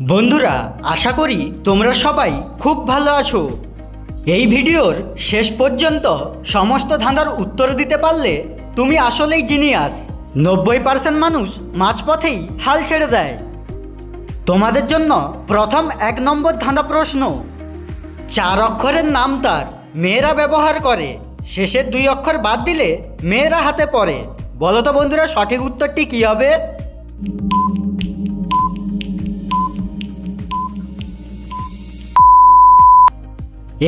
বন্ধুরা, আশা করি তোমরা সবাই খুব ভালো আছো। এই ভিডিওর শেষ পর্যন্ত সমস্ত ধাঁধার উত্তর দিতে পারলে তুমি আসলেই জিনিয়াস নব্বই পার্সেন্ট মানুষ মাঝপথেই হাল ছেড়ে দেয়। তোমাদের জন্য প্রথম এক নম্বর ধাঁধা প্রশ্ন, চার অক্ষরের নাম তার, মেয়েরা ব্যবহার করে। শেষের দুই অক্ষর বাদ দিলে মেয়েরা হাতে পড়ে। বলো তো বন্ধুরা, সঠিক উত্তরটি কী হবে?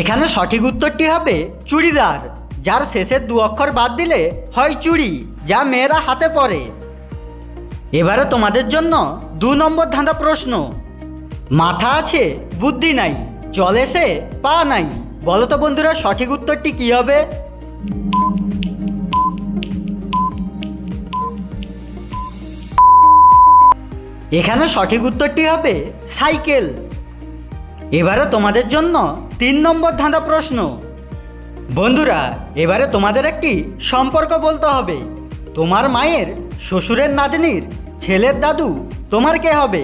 এখানে সঠিক উত্তরটি হবে চুড়িদার, যার শেষের দু অক্ষর বাদ দিলে হয় চুড়ি, যা মেয়েরা হাতে পরে। এবারে তোমাদের জন্য দু নম্বর ধাঁধা প্রশ্ন। মাথা আছে, বুদ্ধি নাই চলে সে পা নাই। বলো তো বন্ধুরা, সঠিক উত্তরটি কি হবে? এখানে সঠিক উত্তরটি হবে সাইকেল। এবারে তোমাদের জন্য তিন নম্বর ধাঁধা প্রশ্ন। বন্ধুরা, এবারে তোমাদের একটি সম্পর্ক বলতে হবে। তোমার মায়ের শ্বশুরের নাতনির ছেলের দাদু তোমার কে হবে?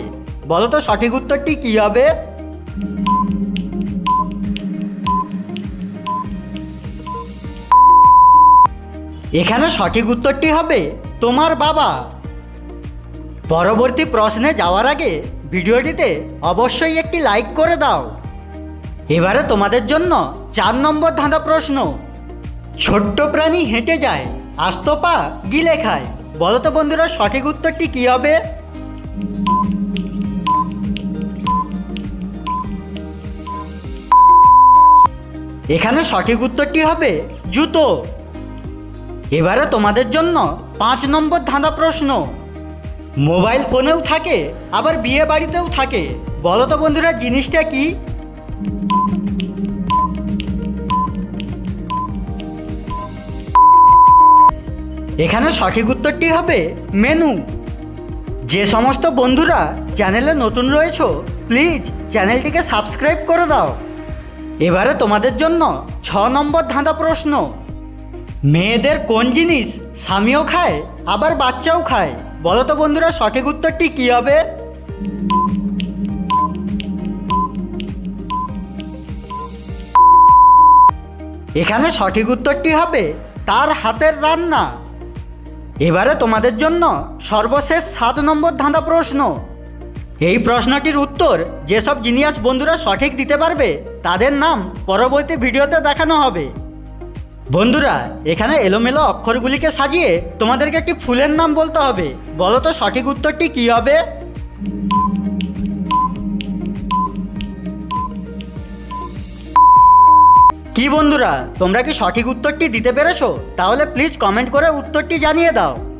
বলো তো সঠিক উত্তরটি কি হবে? এখানে সঠিক উত্তরটি হবে তোমার বাবা। পরবর্তী প্রশ্নে যাওয়ার আগে ভিডিওটিতে অবশ্যই একটি লাইক করে দাও। এবারে তোমাদের জন্য চার নম্বর ধাঁধা প্রশ্ন। ছোট্ট প্রাণী হেঁটে যায় আস্ত পা গিলে খায় বলো তো বন্ধুরা, সঠিক উত্তরটি কি হবে? এখানে সঠিক উত্তরটি হবে জুতো। এবারে তোমাদের জন্য পাঁচ নম্বর ধাঁধা প্রশ্ন। মোবাইল ফোনেও থাকে, আবার বিয়ে বাড়িতেও থাকে। বলো তো বন্ধুরা, জিনিসটা কি? এখানে সঠিক উত্তরটি হবে? মেনু। যে সমস্ত বন্ধুরা চ্যানেলে নতুন রয়েছো, প্লিজ চ্যানেলটিকে সাবস্ক্রাইব করে দাও। এবারে তোমাদের জন্য ছ নম্বর ধাঁধা প্রশ্ন। মেয়েদের কোন জিনিস স্বামীও খায়, আবার বাচ্চাও খায়? বলো তো বন্ধুরা, সঠিক উত্তরটি কি হবে? এখানে সঠিক উত্তরটি হবে, তার হাতের রান্না। এবারে তোমাদের জন্য সর্বশেষ সাত নম্বর ধাঁধা প্রশ্ন। এই প্রশ্নটির উত্তর যেসব জিনিয়াস বন্ধুরা সঠিক দিতে পারবে, তাদের নাম পরবর্তী ভিডিওতে দেখানো হবে। বন্ধুরা, এখানে এলোমেলো অক্ষরগুলিকে সাজিয়ে তোমাদেরকে একটি ফুলের নাম বলতে হবে। বলো তো সঠিক উত্তরটি কী হবে? কি বন্ধুরা, তোমরা কি সঠিক উত্তরটি দিতে পেরেছ? তাহলে প্লিজ কমেন্ট করে উত্তরটি জানিয়ে দাও।